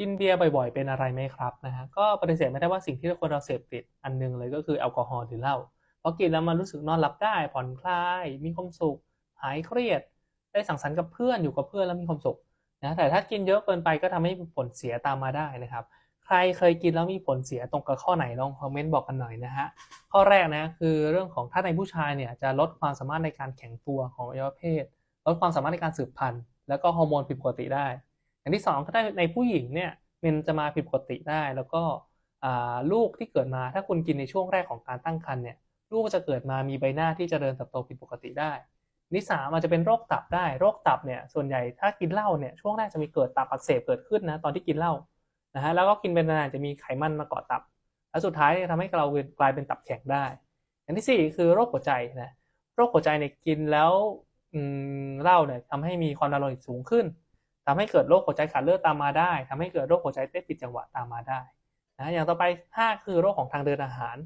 กินเบียร์บ่อยๆ เป็นอะไรไหมครับนะฮะก็ปฏิเสธไม่ได้ว่าสิ่งที่คนเราเสพติดอันหนึงเลยก็คือแอลกอฮอล์หรือเหล้าพราะกินแล้วมันรู้สึกนอนหลับได้ผ่อนคลายมีความสุข หายเครียด ได้สังสรรค์กับเพื่อนอยู่กับเพื่อนแล้วมีความสุขนะแต่ถ้ากินเยอะเกินไปก็ทำให้ผลเสียตามมาได้นะครับ ใครเคยกินแล้วมีผลเสียตรงกับข้อไหนลองคอมเมนต์บอกกันหน่อยนะฮะข้อแรกนะคือเรื่องของถ้าในผู้ชายเนี่ยจะลดความสามารถในการแข็งตัวของอวัยวะเพศ ลดความสามารถในการสืบพันธุ์ แล้วก็ฮอร์โมนผิดปกติได้ อย่างที่สองก็ได้ในผู้หญิงเนี่ยเมนจะมาผิดปกติได้ แล้วก็ลูกที่เกิดมาถ้าคุณกินในช่วงแรกของการตั้งครรภ์เนี่ยลูกจะเกิดมามีใบหน้าที่จเจริญเติบโตผิดปกติได้นที่สามอาจจะเป็นโรคตับได้ โรคตับเนี่ยส่วนใหญ่ถ้ากินเหล้าเนี่ยช่วงแรกจะมีเกิดตับอักเสบเกิดขึ้นนะตอนที่กินเหล้านะฮะแล้วก็กินเป็นนานๆจะมีไขมันมาเกาะตับ แล้วสุดท้ายเนี่ยทำให้เรากลายเป็นตับแข็งได้อย่างที่สี่คือโรคหัวใจนะโรคหัวใจเนี่ยกินแล้วเหล้าเนี่ยทำให้มีความดันโลหิตสูงขึ้น ทำให้เกิดโรคหัวใจขาดเลือดตามมาได้ทำให้เกิดโรคหัวใจเต้นผิดจังหวะตามมาได้นะอย่างต่อไป 5 คือโรคของทางเดินอาหาร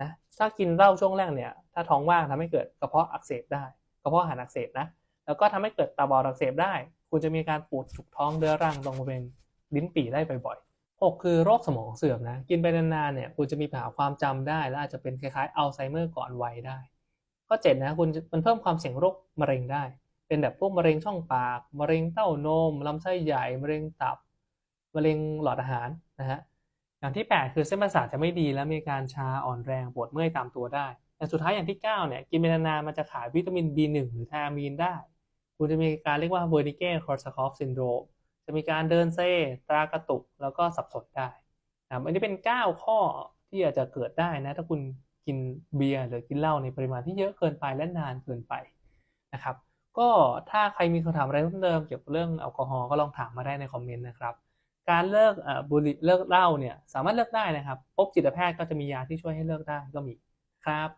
นะถ้ากินเหล้าช่วงแรกเนี่ย ถ้าท้องว่างทำให้เกิดกระเพาะอักเสบได้ กระเพาะอาหารอักเสบนะ แล้วก็ทำให้เกิดตาบอดอักเสบได้ คุณจะมีการปวดจุกท้องเรื้อรังตรงบริเวณลิ้นปี่ได้บ่อยๆ 6 คือโรคสมองเสื่อมนะ กินไปนานๆเนี่ยคุณจะมีปัญหาความจำได้ และอาจจะเป็นคล้ายๆอัลไซเมอร์ก่อนวัยได้ข้อ7นะคุณมันเพิ่มความเสี่ยงโรคมะเร็งได้ เป็นแบบพวกมะเร็งช่องปาก มะเร็งเต้านมลำไส้ใหญ่ มะเร็งตับ มะเร็งหลอดอาหารนะฮะอย่างที่ 8 คือเส้นประสาทจะไม่ดีและมีการชาอ่อนแรงปวดเมื่อยตามตัวได้อย่างสุดท้ายอย่างที่9เนี่ยกินไปนานๆมันจะขาดวิตามิน B1 หรือไทามีนได้ คุณจะมีการเรียกว่า v e r n i k e k o r s a k o f syndrome จะมีการเดินเซ่ตรากระตุกแล้วก็สับสนได้นะครับอันนี้เป็น 9 ข้อที่อาจจะเกิดได้นะถ้าคุณกินเบียร์หรือกินเหล้าในปริมาณที่เยอะเกินไปและนานเกินไปนะครับ ก็ถ้าใครมีคำถามอะไรเพิ่มเติมเกี่ยวกับเรื่องแอลกอฮอล์ก็ลองถามมาได้ในคอมเมนต์นะครับ การเลิกบุหรี่เลิกเหล้าเนี่ยสามารถเลิกได้นะครับ พบจิตแพทย์ก็จะมียาที่ช่วยให้เลิกได้ก็มีครับ